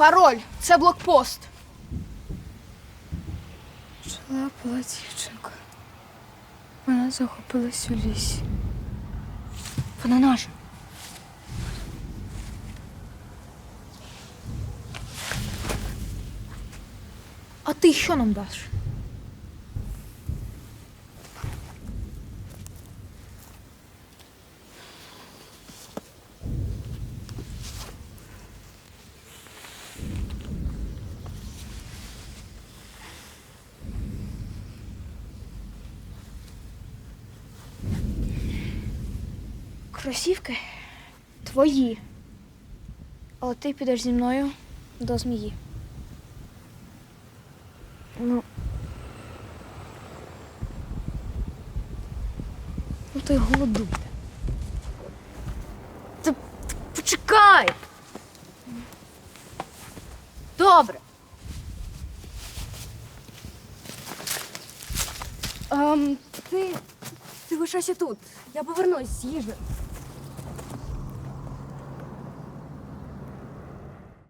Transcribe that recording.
Пароль це блокпост. Жила була дівчинка. Вона захопилась у лісі. Вона наша. А ти що нам даш? Кросівки твої. Але ти підеш зі мною до змії. Ну. Ну ти голодуй. Ти, ти почекай. Добре. Ем, ти. Ти лишайся тут. Я повернусь їжею.